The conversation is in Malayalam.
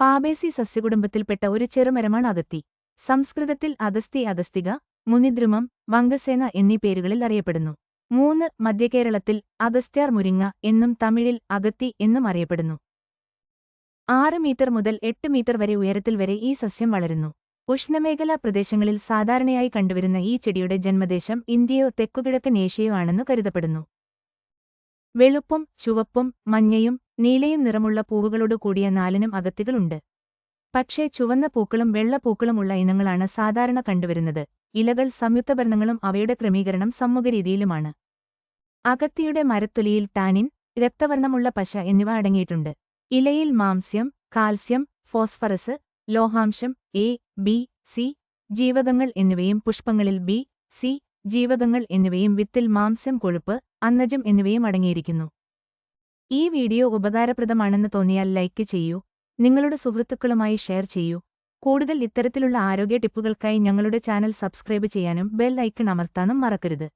ഫാബേസി സസ്യകുടുംബത്തിൽപ്പെട്ട ഒരു ചെറുമരമാണ് അഗത്തി. സംസ്കൃതത്തിൽ അഗസ്തി അഗസ്തിക മുനിദ്രുമം വംഗസേന എന്നീ പേരുകളിൽ അറിയപ്പെടുന്നു. മൂന്ന് മധ്യകേരളത്തിൽ അഗസ്ത്യാർ മുരിങ്ങ എന്നും തമിഴിൽ അഗത്തി എന്നും അറിയപ്പെടുന്നു. ആറ് മീറ്റർ മുതൽ എട്ട് മീറ്റർ വരെ ഉയരത്തിൽ വരെ ഈ സസ്യം വളരുന്നു. ഉഷ്ണമേഖലാ പ്രദേശങ്ങളിൽ സാധാരണയായി കണ്ടുവരുന്ന ഈ ചെടിയുടെ ജന്മദേശം ഇന്ത്യയോ തെക്കുകിഴക്കൻ ഏഷ്യയോ ആണെന്ന് കരുതപ്പെടുന്നു. വെളുപ്പും ചുവപ്പും മഞ്ഞയും നീലയും നിറമുള്ള പൂവുകളോടു കൂടിയ നാലിനും അകത്തികളുണ്ട് പക്ഷേ ചുവന്ന പൂക്കളും വെള്ള പൂക്കളുമുള്ള ഇനങ്ങളാണ് സാധാരണ കണ്ടുവരുന്നത്. ഇലകൾ സംയുക്തഭരണങ്ങളും അവയുടെ ക്രമീകരണം സമ്മുഖരീതിയിലുമാണ് അകത്തിയുടെ മരത്തൊലിയിൽ ടാനിൻ രക്തവർണമുള്ള പശ എന്നിവ അടങ്ങിയിട്ടുണ്ട്. ഇലയിൽ മാംസ്യം കാൽസ്യം ഫോസ്ഫറസ് ലോഹാംശം എ ബി സി ജീവകങ്ങൾ എന്നിവയും പുഷ്പങ്ങളിൽ ബി സി ജീവകങ്ങൾ എന്നിവയും വിത്തിൽ മാംസം കൊഴുപ്പ് അന്നജം എന്നിവയും അടങ്ങിയിരിക്കുന്നു. ഈ വീഡിയോ ഉപകാരപ്രദമാണെന്ന് തോന്നിയാൽ ലൈക്ക് ചെയ്യൂ നിങ്ങളുടെ സുഹൃത്തുക്കളുമായി ഷെയർ ചെയ്യൂ. കൂടുതൽ ഇത്തരത്തിലുള്ള ആരോഗ്യ ടിപ്പുകൾക്കായി ഞങ്ങളുടെ ചാനൽ സബ്സ്ക്രൈബ് ചെയ്യാനും ബെൽ ഐക്കൺ അമർത്താനും മറക്കരുത്.